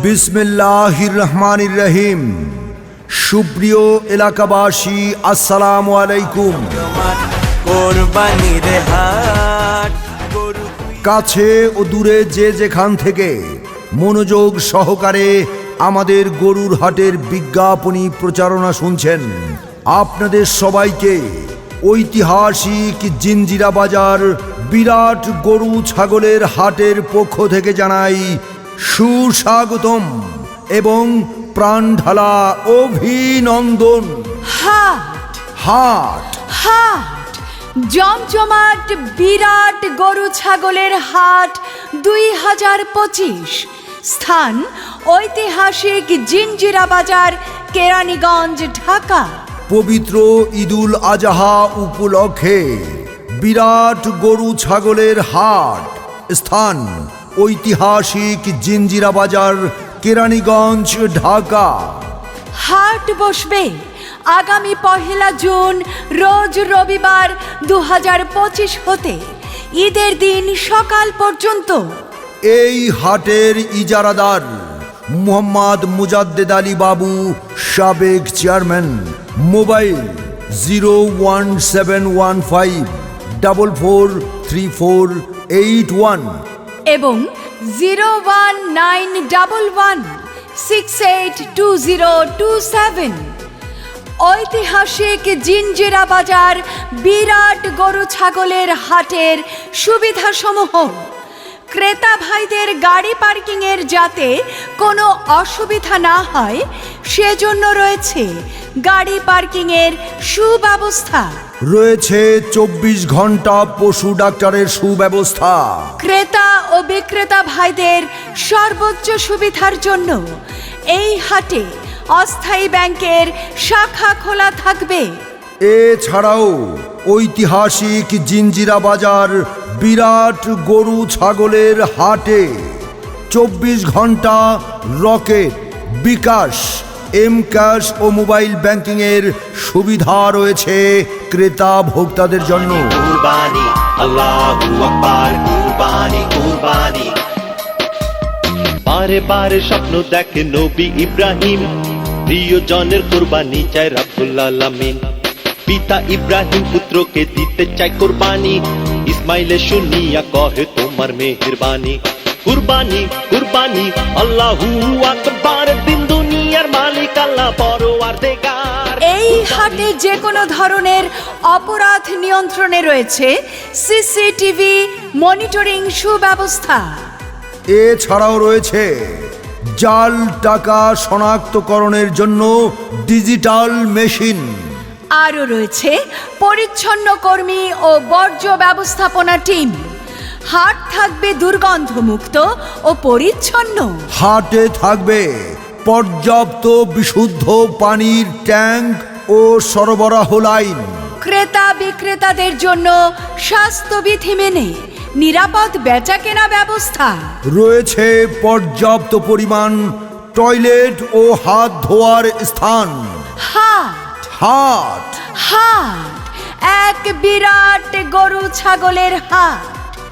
বিসমিল্লাহির রহমানির রহিম সুপ্রিয় এলাকাবাসী আসসালামু আলাইকুম। কাছে ও দূরে যে যেখান থেকে মনোযোগ সহকারে আমাদের গরুর হাটের বিজ্ঞাপনী প্রচারণা শুনছেন আপনাদের সবাইকে ঐতিহাসিক জিঞ্জিরা বাজার বিরাট গরু ছাগলের হাটের পক্ষ থেকে জানাই সুস্বাগতম এবং প্রাণঢালা অভিনন্দন। হাট। হাট। হাট। জমজমাট বিরাট গরু ছাগলের হাট দুই হাজার পঁচিশ। স্থান ঐতিহাসিক জিঞ্জিরা বাজার কেরানীগঞ্জ ঢাকা। পবিত্র ঈদুল আজহা উপলক্ষে বিরাট গরু ছাগলের হাট। স্থান ঐতিহাসিক জিঞ্জিরা বাজার কেরানীগঞ্জ ঢাকা। হাট বসবে। আগামী পহেলা জুন রোজ রবিবার দু হাজার পঁচিশ হতে। ঈদের দিন সকাল পর্যন্ত। এই হাটের ইজারাদার মোহাম্মদ মুজাদ্দেদ আলী বাবু সাবেক chairman mobile zero one seven one five double four three four eight one. এবং zero one nine double one six eight two zero two seven ঐতিহাসিক জিঞ্জিরা বাজার বিরাট গরু ছাগলের হাটের সুবিধাসমূহ। ক্রেতা ভাইদের গাড়ি পার্কিংয়ের যাতে কোনো অসুবিধা না হয়, সেজন্য রয়েছে গাড়ি পার্কিংয়ের সুব্যবস্থা। রয়েছে চব্বিশ ঘণ্টা পশু ডাক্তারের সুব্যবস্থা। ক্রেতা ও বিক্রেতা ভাইদের সর্বোচ্চ সুবিধার জন্য এই হাটে অস্থায়ী ব্যাংকের শাখা খোলা থাকবে। এছাড়াও ঐতিহাসিক জিঞ্জিরা বাজার বিরাট গরু ছাগলের হাটে। চব্বিশ ঘণ্টা রকেট বিকাশ এম ক্যাশ ও মোবাইল ব্যাংকিংয়ের সুবিধা রয়েছে ক্রেতা ভোক্তাদের জন্য। বারে বারে স্বপ্ন দেখে নবী ইব্রাহিম কোরবানি আলামিন। পিতা ইব্রাহিম পুত্রকে দিতে চায় কোরবানি, ইসমাইলে শুনিয়া কহে তোমার মেহেরবানি। কুরবানি কুরবানি, আল্লাহু আকবার। হাটে যে কোনো ধরনের অপরাধ নিয়ন্ত্রণে রয়েছে সিসিটিভি মনিটরিং সুব্যবস্থা। এছাড়াও রয়েছে জাল টাকা শনাক্তকরণের জন্য ডিজিটাল মেশিন। আরও রয়েছে পরিচ্ছন্ন কর্মী ও বর্জ্য ব্যবস্থাপনা টিম। হাট থাকবে দুর্গন্ধমুক্ত ও পরিচ্ছন্ন। হাটে থাকবে পর্যাপ্ত বিশুদ্ধ পানির ট্যাঙ্ক ও সরবরাহ লাইন ক্রেতা বিক্রেতাদের জন্য স্বাস্থ্যবিধি মেনে নিরাপদ বেচাকেনা ব্যবস্থা। রয়েছে পর্যাপ্ত পরিমাণ টয়লেট ও হাত ধোয়ার স্থান। হাট। হাট। হাট। এক বিরাট গরু ছাগলের হাট।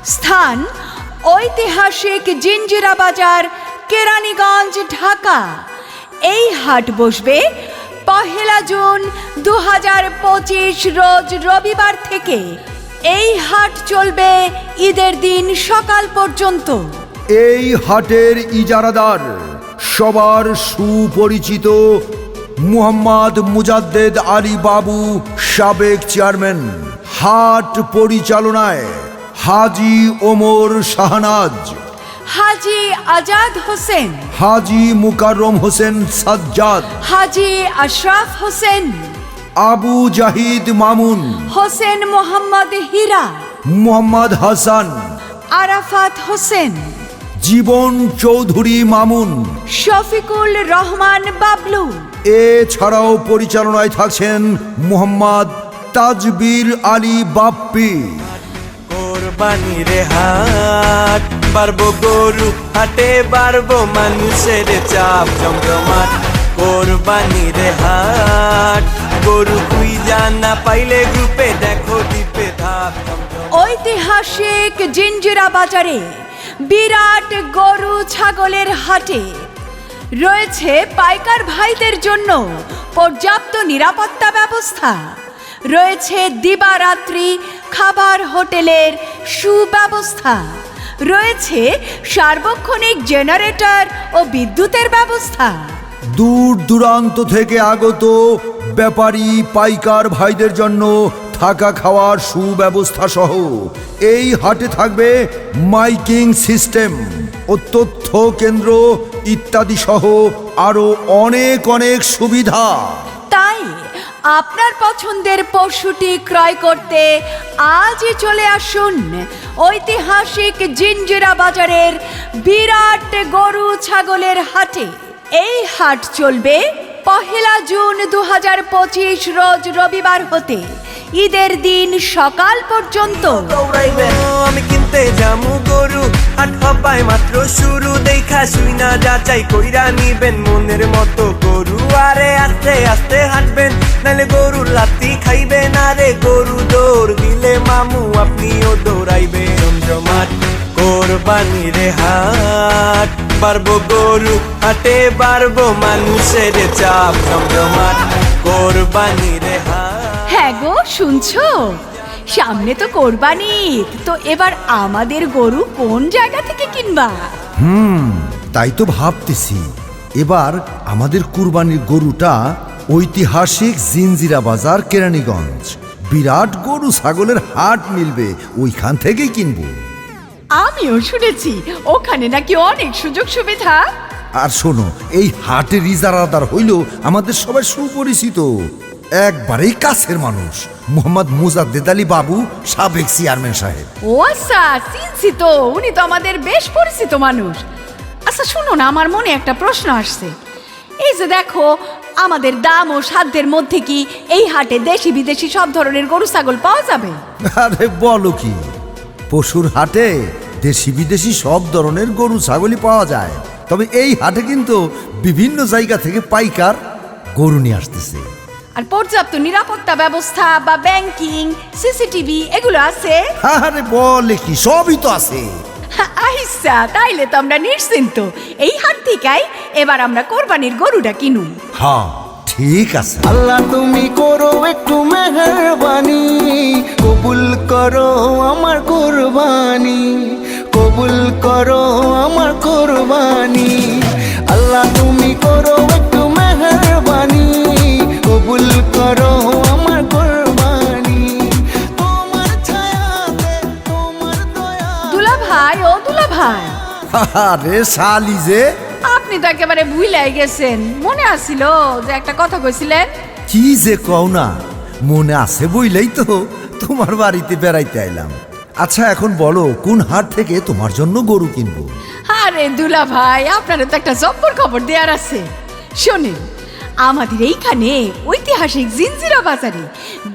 স্থান ঐতিহাসিক জিঞ্জিরা বাজার কেরানীগঞ্জ ঢাকা। এই হাট বসবে পহেলা জুন দু হাজার পঁচিশ রোজ রবিবার থেকে এই হাট চলবে ঈদের দিন সকাল পর্যন্ত। এই হাটের ইজারাদার সবার সুপরিচিত মুহাম্মদ মুজাদ্দেদ আলী বাবু সাবেক চেয়ারম্যান। হাট পরিচালনায় হাজি ওমর শাহনাজ। হাজি আজাদ হোসেন। হাজি মুকাররম হোসেন সাজ্জাদ। হাজি আশরাফ হোসেন। আবু জাহিদ মামুন। হোসেন মোহাম্মদ হীরা। মোহাম্মদ হাসান। আরাফাত হোসেন। জীবন চৌধুরী মামুন। শফিকুল রহমান বাবলু। এছাড়াও পরিচালনায় থাকছেন মোহাম্মদ তাজবির আলী বাপ্পি। কোরবানির হাট। পারব গরু, হাটে পারব মানুষের চাপ, জমজমাট কোরবানির হাট। গরু কুই জানা পাইলে গ্রুপে দেখো দ্বীপে ধাপ ঐতিহাসিক জিঞ্জিরা বাজারে বিরাট গরু ছাগলের হাটে রয়েছে পাইকার ভাইদের জন্য পর্যাপ্ত নিরাপত্তা ব্যবস্থা। রয়েছে দিবারাত্রি খাবার হোটেলের সুব্যবস্থা। রয়েছে সার্বক্ষণিক জেনারেটর ও বিদ্যুতের ব্যবস্থা। দূর দূরান্ত থেকে আগত ব্যাপারী পাইকার ভাইদের জন্য থাকা খাওয়ার সুব্যবস্থা সহ। এই হাটে থাকবে মাইকিং সিস্টেম ও তথ্য কেন্দ্র ইত্যাদি সহ আরও অনেক অনেক সুবিধা। তাই আপনার পছন্দের পশুটি ক্রয় করতে আজই চলে আসুন ঐতিহাসিক জিঞ্জিরা বাজারের বিরাট গরু ছাগলের হাটে। এই হাট চলবে পহেলা জুন দু হাজার পঁচিশ রোজ রবিবার হতে। ঈদের দিন সকাল পর্যন্ত। আমি কিনতে যামু গরু হাট হবাই মাত্র শুরু। দেখা শুই না, যাচাই কইরা নিবেন মনের মতো গরু। আরে আস্তে আস্তে হাঁটবেন নালে গরুর লাত্তি খাইবেন। আরে গরু দৌড় দিলে মামু, আপনিও দৌড়াইবে জমজমাট কোরবানি রে হাট পারব গরু, হাটে পারব মানুষের চাপ। জমজমাট কোরবানি হ্যাঁ গো শুনছো? সামনে তো কোরবানি তো এবার আমাদের গরু কোন জায়গা থেকে কিনবা? হুম তাই তো ভাবতেছি। এবার আমাদের কুরবানির গরুটা ঐতিহাসিক জিনজিরা বাজার কেরানীগঞ্জ। বিরাট গরু ছাগলের হাট মিলবে ওইখান থেকেই কিনবো। আমিও শুনেছি ওখানে নাকি অনেক সুযোগ সুবিধা। আর শোনো এই হাটের ইজারাদার হইল আমাদের সবাই সুপরিচিত। একবারেই কাছের মানুষ। মোহাম্মদ মুজাদ্দেদ আলী বাবু সাবেক চেয়ারম্যান সাহেব। ও আচ্ছা চিনছি তো উনি তো আমাদের বেশ পরিচিত মানুষ। আচ্ছা শুনো না আমার মনে একটা প্রশ্ন আসছে। এই যে দেখো আমাদের দাম ও সাধ্যের মধ্যে কি এই হাটে দেশি বিদেশি সব ধরনের গরু ছাগল পাওয়া যাবে? আরে বলো কি? পশুর হাটে দেশি বিদেশি সব ধরনের গরু ছাগলই পাওয়া যায়। তবে এই হাটে কিন্তু বিভিন্ন জায়গা থেকে পাইকার গরু নিয়ে আসতেছে। আর পর্যাপ্ত নিরাপত্তা ব্যবস্থা বা ব্যাংকিং সিসিটিভি এগুলো আছে? আরে বলে কি সবই তো আছে। আইসা তাইলে তো আমরা নিশ্চিন্ত। এই হাট থেকেই এবার আমরা কোরবানির গরুটা কিনুম। হ্যাঁ ঠিক আছে। আল্লাহ তুমি করো একটু মেহরবানি। কবুল করো আমার কোরবানি। কবুল করো আমার কোরবানি। আল্লাহ তুমি করো ভাই আরে শালি যে। আপনি তো একেবারে ভুলাই গেছেন। মনে আসছিল যে একটা কথা কইছিলেন? কি যে কও না মনে আছে বইলেই তো তোমার বাড়িতে বেড়াইতে আইলাম। আচ্ছা এখন বলো কোন হাট থেকে তোমার জন্য গরু কিনবো? আরে দুলা ভাই আপনারও তো একটা জব্বর খবর দেওয়ার আছে। শোনেন আমাদের এইখানে ঐতিহাসিক জিনজিরা বাজারে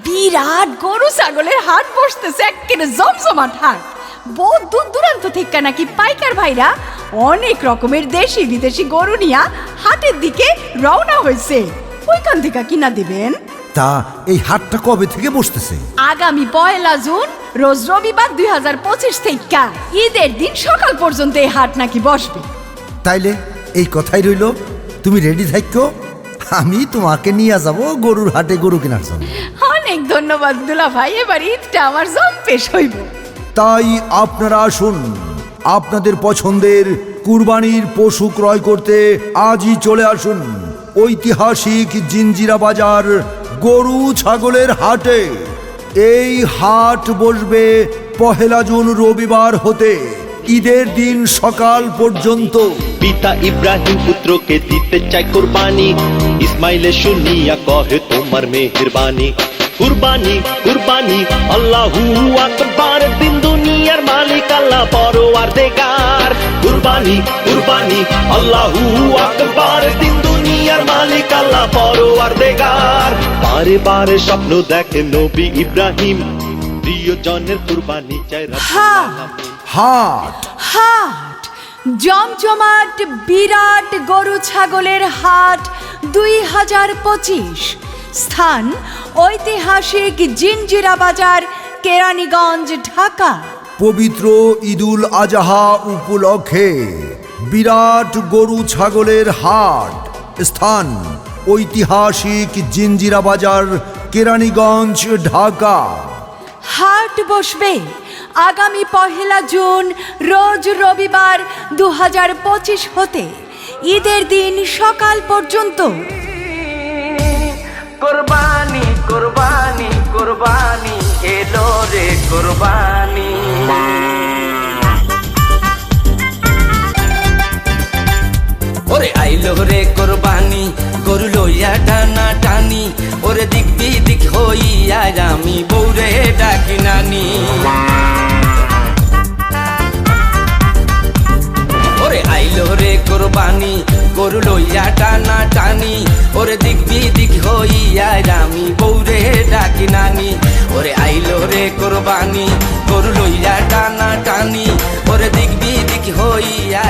বিরাট গরু ছাগলের হাট বসতেছে একেবারে জমজমাট হাট। বহু দূর দূরান্ত থেকে নাকি পাইকার ভাইরা অনেক রকমের দেশি বিদেশি গরু নিয়া হাটের দিকে রওনা হয়েছে। ওইখান থেকে কিনা দিবেন? তা এই হাটটা কবে থেকে বসতেছে? আগামী পয়লা জুন রোজ রবিবার দুই হাজার পঁচিশ থেকে। ঈদের দিন সকাল পর্যন্ত এই হাট নাকি বসবে। তাইলে এই কথাই রইল। তুমি রেডি থাকো। আমি তোমাকে নিয়ে যাব গরুর হাটে গরু কেনার জন্য। অনেক ধন্যবাদ দুলা ভাই এবার ঈদটা আমার জম্পেশ হইব। তাই আপনারা আসুন। আপনাদের পছন্দের কুরবানির পশু ক্রয় করতে আজই চলে আসুন। ঐতিহাসিক জিঞ্জিরা বাজার গরু ছাগলের হাটে। এই হাট বসবে পহেলা জুন রবিবার হতে। ঈদের দিন সকাল পর্যন্ত। পিতা ইব্রাহিম পুত্রকে দিতে চাই কোরবানি। ইসমাইলে শুনিয়া কহে, তোমার মেহেরবানি। কুরবানি কুরবানি, আল্লাহু আকবার, দিন মালিক আল্লাহ দেগার কুরবানি কুরবানি আল্লাহু আকবার। দিন দুনিয়ার মালিক আল্লাহ পরওয়ার দেগার বারে বারে স্বপ্ন দেখে নবী ইব্রাহিম। প্রিয়জনের কুরবানি চাই হ্যাঁ। হাট হাট। জমজমাট বিরাট গরু ছাগলের হাট দুই হাজার পঁচিশ। স্থান ঐতিহাসিক জিঞ্জিরা বাজার কেরানীগঞ্জ ঢাকা। পবিত্র ঈদুল আজহা উপলক্ষে বিরাট গরু ছাগলের হাট স্থান ঐতিহাসিক জিঞ্জিরা বাজার কেরানীগঞ্জ ঢাকা। হাট বসবে। আগামী পহেলা জুন রোজ রবিবার দু হাজার পঁচিশ হতে। ঈদের দিন সকাল পর্যন্ত। কোরবানি কোরবানি কোরবানি এলো রে কোরবানি। আইলো রে কোরবানি গরু লইয়া টানা টানি। ওরে দিক দিক হইয়া আমি বৌরে ডাকি নানি। ওরে আইলো রে কোরবানি গরু লইয়া টানা টানি। ওরে দিক দিক হইয়া আমি বৌরে ডাকি নানি। ওরে আইলো রে কোরবানি গরু লইয়া টানা টানি। ওরে দিক দিক হইয়া